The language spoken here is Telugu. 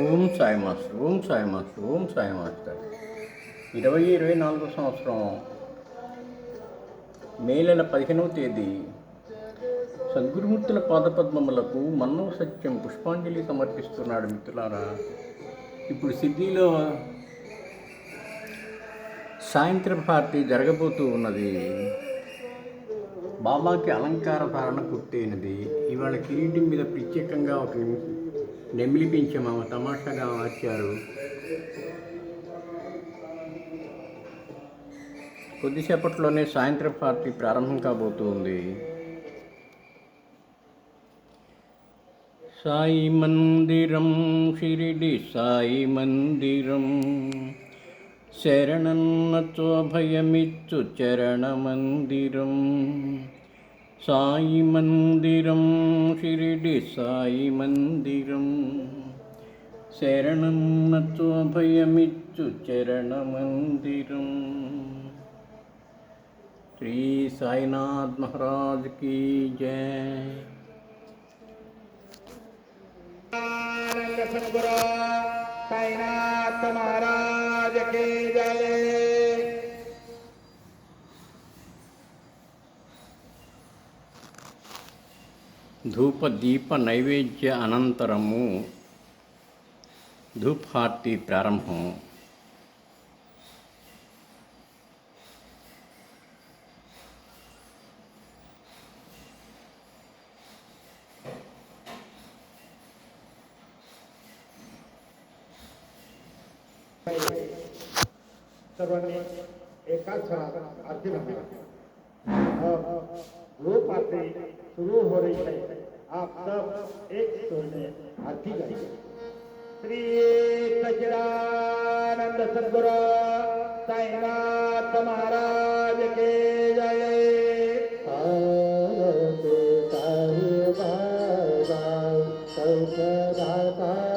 Om Sai master Om Sai master Om Sai master. ఇరవై ఇరవై నాలుగో సంవత్సరం మే నెల పదిహేనవ తేదీ. సద్గురుమూర్తుల పాదపద్మములకు మన్నవ సత్యం పుష్పాంజలి సమర్పిస్తున్నాడు మిత్రులారా. ఇప్పుడు సిడ్నీలో సాయంత్రం పార్టీ జరగబోతూ ఉన్నది. బాబాకి అలంకార ధారణ పూర్తయినది. ఇవాళ కిరీటం మీద ప్రత్యేకంగా ఒక నెమిలి పెంచాము తమాషాగా మార్చారు కొద్దిసేపట్లోనే సాయంత్రం పార్టీ ప్రారంభం కాబోతుంది. సాయి మందిరం షిరిడి సాయి మందిరం. శరణన్నతో భయమిచ్చు చరణ സായി മന്ദിരം ഷിരിടി സായി മന്ദിരം. ശരണം മത്വഭയമിച്ചു ചരണമന്ദിരം ശ്രീ സായിനാഥ് മഹാരാജ് കി ജയ. സായിനാഥ് മഹാരാജ് കി ജയ. साईनाथ महाराज की जय ధూప దీప నైవేద్య అనంతరము ధూపార్తి ప్రారంభం सर्वांनी एकाच स्वरात आरती म्हणा अब वो पार्टी शुरू हो रही है आप सब एक स्वर में आरती गाइए श्री सचिदानंद सदगुरु साईनाथ महाराज के जय। सदा